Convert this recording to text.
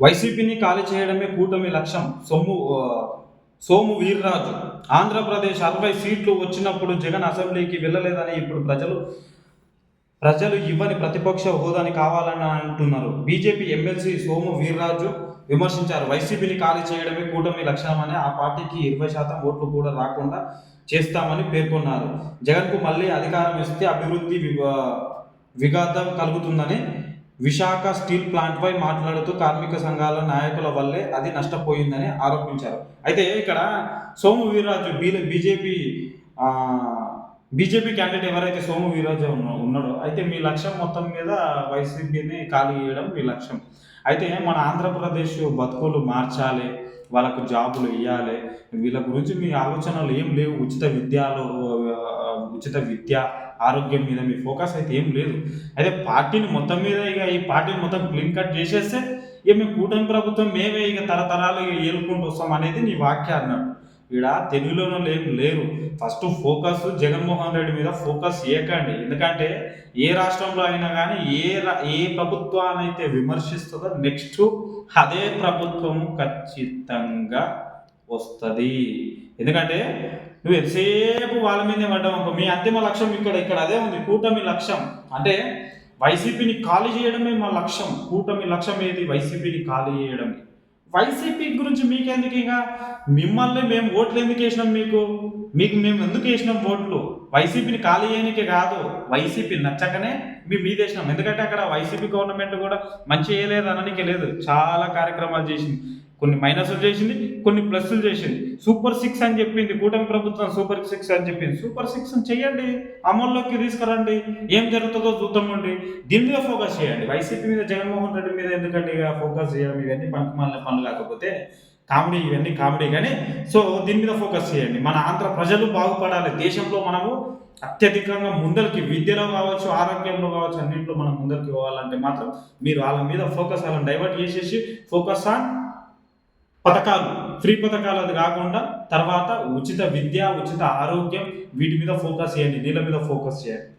వైసీపీని ఖాళీ చేయడమే కూటమి లక్ష్యం. సొమ్ము సోము వీర్రాజు. ఆంధ్రప్రదేశ్ అరవై సీట్లు వచ్చినప్పుడు జగన్ అసెంబ్లీకి వెళ్ళలేదని ఇప్పుడు ప్రజలు ప్రజలు ఇవ్వని ప్రతిపక్ష హోదాని కావాలని అంటున్నారు. బీజేపీ ఎమ్మెల్సీ సోము వీర్రాజు విమర్శించారు. వైసీపీని ఖాళీ చేయడమే కూటమి లక్ష్యమని ఆ పార్టీకి ఇరవై శాతం ఓట్లు కూడా రాకుండా చేస్తామని పేర్కొన్నారు. జగన్కు మళ్ళీ అధికారం ఇస్తే అభివృద్ధి విఘాతం కలుగుతుందని విశాఖ స్టీల్ ప్లాంట్పై మాట్లాడుతూ కార్మిక సంఘాల నాయకుల వల్లే అది నష్టపోయిందని ఆరోపించారు. అయితే ఇక్కడ Somu Veerraju B- BJP BJP candidate ఎవరైతే సోము వీర్రాజు ఉన్నాడో అయితే మీ లక్ష్యం మొత్తం మీద వైసీపీని ఖాళీ చేయడం మీ లక్ష్యం. అయితే మన ఆంధ్రప్రదేశ్ బతుకులు మార్చాలి వాళ్ళకు జాబులు ఇవ్వాలి వీళ్ళ గురించి మీ ఆలోచనలు ఏం లేవు ఉచిత విద్యలో ఉచిత విద్య ఆరోగ్యం మీద మీ ఫోకస్ అయితే ఏం లేదు. అయితే పార్టీని మొత్తం మీద ఇక ఈ పార్టీని మొత్తం క్లీన్ కట్ చేసేస్తే ఇక మేము కూటమి ప్రభుత్వం మేమే ఇక తరతరాలు ఇక ఏలుకుంటూ వస్తాం అనేది నీ వాక్య అన్నాడు. ఇక్కడ తెలుగులోనూ ఏం లేరు. ఫస్ట్ ఫోకస్ జగన్మోహన్ రెడ్డి మీద ఫోకస్ చేయకండి ఎందుకంటే ఏ రాష్ట్రంలో అయినా కానీ ఏ రా- ఏ ప్రభుత్వాన్ని అయితే విమర్శిస్తుందో నెక్స్ట్ అదే ప్రభుత్వం ఖచ్చితంగా వస్తుంది. ఎందుకంటే నువ్వు ఎంతసేపు వాళ్ళ మీదే పడ్డావు అనుకో మీ అంతిమ లక్ష్యం ఇక్కడ ఇక్కడ అదే ఉంది కూటమి లక్ష్యం. అంటే వైసీపీని ఖాళీ చేయడమే మా లక్ష్యం. కూటమి లక్ష్యం ఏది? వైసీపీని ఖాళీ చేయడం. వైసీపీ గురించి మీకెందుకు ఇంకా? మిమ్మల్ని మేము ఓట్లు ఎందుకు వేసినాం మీకు? మీకు మేము ఎందుకు వేసినాం ఓట్లు? వైసీపీని ఖాళీ చేయడానికి కాదు. వైసీపీ నచ్చకనే మేము మీద వేసినాం. ఎందుకంటే అక్కడ వైసీపీ గవర్నమెంట్ కూడా మంచి చేయలేదు అనడానికి లేదు. చాలా కార్యక్రమాలు చేసింది. కొన్ని మైనస్లు చేసింది కొన్ని ప్లస్లు చేసింది. సూపర్ సిక్స్ అని చెప్పింది కూటమి ప్రభుత్వం సూపర్ సిక్స్ అని చెప్పింది. సూపర్ సిక్స్ చేయండి అమల్లోకి తీసుకురండి. ఏం జరుగుతుందో చూద్దామండి దీని మీద ఫోకస్ చేయండి. వైసీపీ మీద జగన్మోహన్ రెడ్డి మీద ఎందుకంటే ఇక ఫోకస్ చేయడం ఇవన్నీ పనికి పనులు కాకపోతే కామెడీ ఇవన్నీ కామెడీ కానీ సో దీని మీద ఫోకస్ చేయండి. మన ఆంధ్ర ప్రజలు బాగుపడాలి. దేశంలో మనము అత్యధికంగా ముందరికి విద్యలో కావచ్చు ఆరోగ్యంలో కావచ్చు అన్నింటిలో మనం ముందరికి పోవాలంటే మాత్రం మీరు వాళ్ళ మీద ఫోకస్ వాళ్ళని డైవర్ట్ చేసేసి ఫోకస్ ఆన్ పథకాలు. ఫ్రీ పథకాలు అది కాకుండా తర్వాత ఉచిత విద్య ఉచిత ఆరోగ్యం వీటి మీద ఫోకస్ చేయండి నీళ్ళ మీద ఫోకస్ చేయండి.